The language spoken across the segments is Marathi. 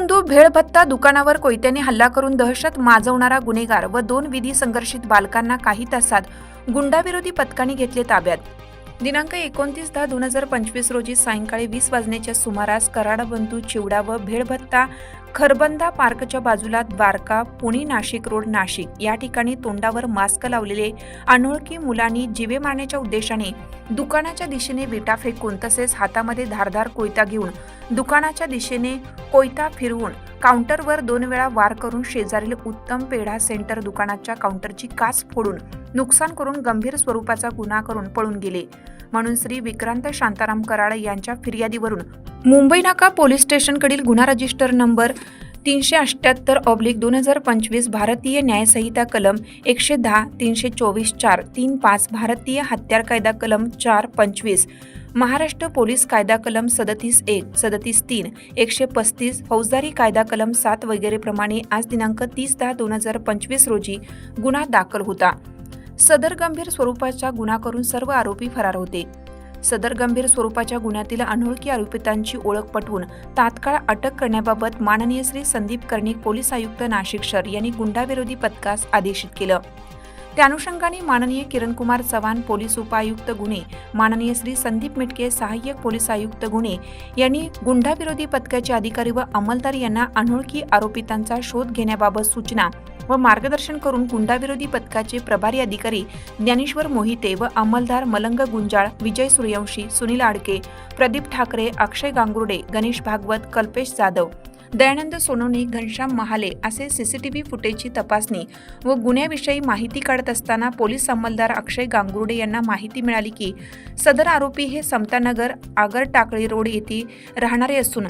बंधू भेळभत्ता दुकानावर कोयत्याने हल्ला करून दहशत माजवणारा गुन्हेगार व दोन विधी संघर्षित बालकांना काही तासात गुंडाविरोधी पथकाने घेतले ताब्यात. दिनांक एकोणतीस दहा दोन हजार पंचवीस रोजी सायंकाळी वीस वाजण्याच्या सुमारास कराडबंधू चिवडा व भेळभत्ता खरबंदा पार्कच्या बाजूला द्वारका पुणे नाशिक रोड नाशिक. या ठिकाणी तोंडावर मास्क लावलेले अनोळखी मुलांनी जिवे मारण्याच्या उद्देशाने दुकानाच्या दिशेने विटा फेकून तसेच हातामध्ये धारधार कोयता घेऊन दुकानाच्या दिशेने कोयता फिरवून काउंटरवर दोन वेळा वार करून शेजारील उत्तम पेढा सेंटर दुकानाच्या काउंटरची काच फोडून नुकसान करून गंभीर स्वरूपाचा गुन्हा करून पळून गेले. म्हणून श्री विक्रांत शांताराम कराड यांच्या फिर्यादीवरून मुंबई नाका पोलीस स्टेशनकडील गुन्हा रजिस्टर नंबर तीनशे अठ्ठ्याहत्तर ऑब्लिक दोन हजार पंचवीस भारतीय न्यायसंहिता कलम एकशे दहा तीनशे चोवीस चार तीन पाच भारतीय हत्यार कायदा कलम चार पंचवीस. महाराष्ट्र पोलीस कायदा कलम सदतीस एक सदतीस तीन एकशे पस्तीस फौजदारी कायदा कलम सात वगैरे प्रमाणे आज दिनांक तीस दहा दोन हजार पंचवीस रोजी गुन्हा दाखल होता. सदर गंभीर स्वरूपाचा गुन्हा करून सर्व आरोपी फरार होते. सदर गंभीर स्वरूपाच्या गुन्ह्यातील अनोळखी आरोपितांची ओळख पटवून तात्काळ अटक करण्याबाबत माननीय श्री संदीप कर्णिक पोलीस आयुक्त नाशिक शहर यांनी गुंडाविरोधी पथकास आदेशित केलं. त्या अनुषंगाने माननीय किरणकुमार चव्हाण पोलीस उपायुक्त गुन्हे माननीय श्री संदीप मिटके सहाय्यक पोलीस आयुक्त गुन्हे यांनी गुंडाविरोधी पथकाचे अधिकारी व अंमलदार यांना अनोळखी आरोपितांचा शोध घेण्याबाबत सूचना व मार्गदर्शन करून गुंडाविरोधी पथकाचे प्रभारी अधिकारी ज्ञानेश्वर मोहिते व अंमलदार मलंग गुंजाळ विजय सूर्यवंशी सुनील आडके प्रदीप ठाकरे अक्षय गांगुर्डे गणेश भागवत कल्पेश जाधव दयानंद सोनवणे घनश्याम महाले असे सीसीटीव्ही फुटेजची तपासणी व गुन्ह्याविषयी माहिती काढत असताना पोलीस अंमलदार अक्षय गांगुर्डे यांना माहिती मिळाली की सदर आरोपी हे समतानगर आगर टाकळी रोड येथे राहणारे असून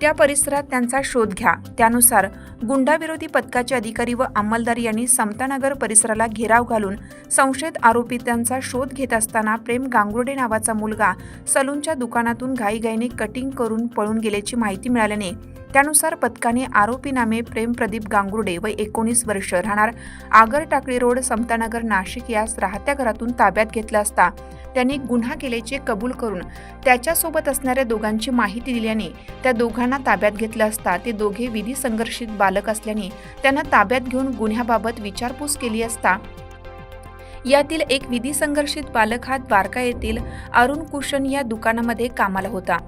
त्या परिसरात त्यांचा शोध घ्या. त्यानुसार गुंडाविरोधी पथकाचे अधिकारी व अंमलदार यांनी समतानगर परिसराला घेराव घालून संशयित आरोपितांचा शोध घेत असताना प्रेम गांगुर्डे नावाचा मुलगा सलूनच्या दुकानातून घाईघाईने कटिंग करून पळून गेल्याची माहिती मिळाल्याने त्यानुसार पथकाने आरोपी नामे प्रेम प्रदीप गांगुर्डे व एकोणीस वर्ष राहणार आगर टाकळी रोड समतानगर नाशिक यास राहत्या घरातून ताब्यात घेतला असता त्यांनी गुन्हा केल्याचे कबूल करून त्याच्यासोबत असणाऱ्या दोघांची माहिती दिल्याने त्या दोघांना ताब्यात घेतलं असता ते दोघे विधी संघर्षित बालक असल्याने त्यांना ताब्यात घेऊन गुन्ह्याबाबत विचारपूस केली असता यातील एक विधी संघर्षित बालक हा द्वारका येथील अरुण कुशन या दुकानामध्ये कामाला होता.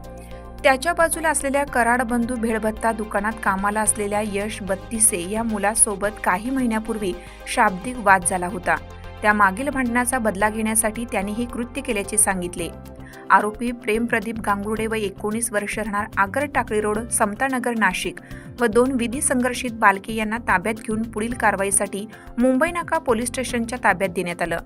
त्याच्या बाजूला असलेल्या कराड बंधू भेळभत्ता दुकानात कामाला असलेल्या यश बत्तीसे या मुलासोबत काही महिन्यापूर्वी शाब्दिक वाद झाला होता. त्या मागील भांडणाचा बदला घेण्यासाठी त्यांनी हे कृत्य केल्याचे सांगितले. आरोपी प्रेम प्रदीप गांगुर्डे व एकोणीस वर्ष राहणार आगर टाकळी रोड समतानगर नाशिक व दोन विधी संघर्षित बालके यांना ताब्यात घेऊन पुढील कारवाईसाठी मुंबई नाका पोलीस स्टेशनच्या ताब्यात देण्यात आलं.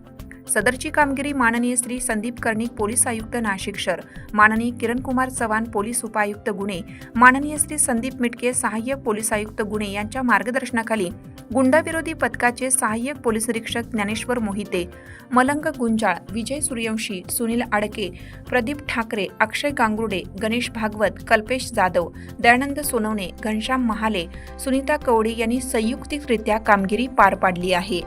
सदरची कामगिरी माननीय श्री संदीप कर्णिक पोलीस आयुक्त नाशिक शहर माननीय किरणकुमार चव्हाण पोलीस उपायुक्त गुन्हे माननीय श्री संदीप मिटके सहाय्यक पोलीस आयुक्त गुन्हे यांच्या मार्गदर्शनाखाली गुंडाविरोधी पथकाचे सहाय्यक पोलीस निरीक्षक ज्ञानेश्वर मोहिते मलंग गुंजाळ विजय सूर्यवंशी सुनील आडके प्रदीप ठाकरे अक्षय गांगुर्डे गणेश भागवत कल्पेश जाधव दयानंद सोनवणे घनश्याम महाले सुनीता कवडे यांनी संयुक्तिकरित्या कामगिरी पार पाडली आहे.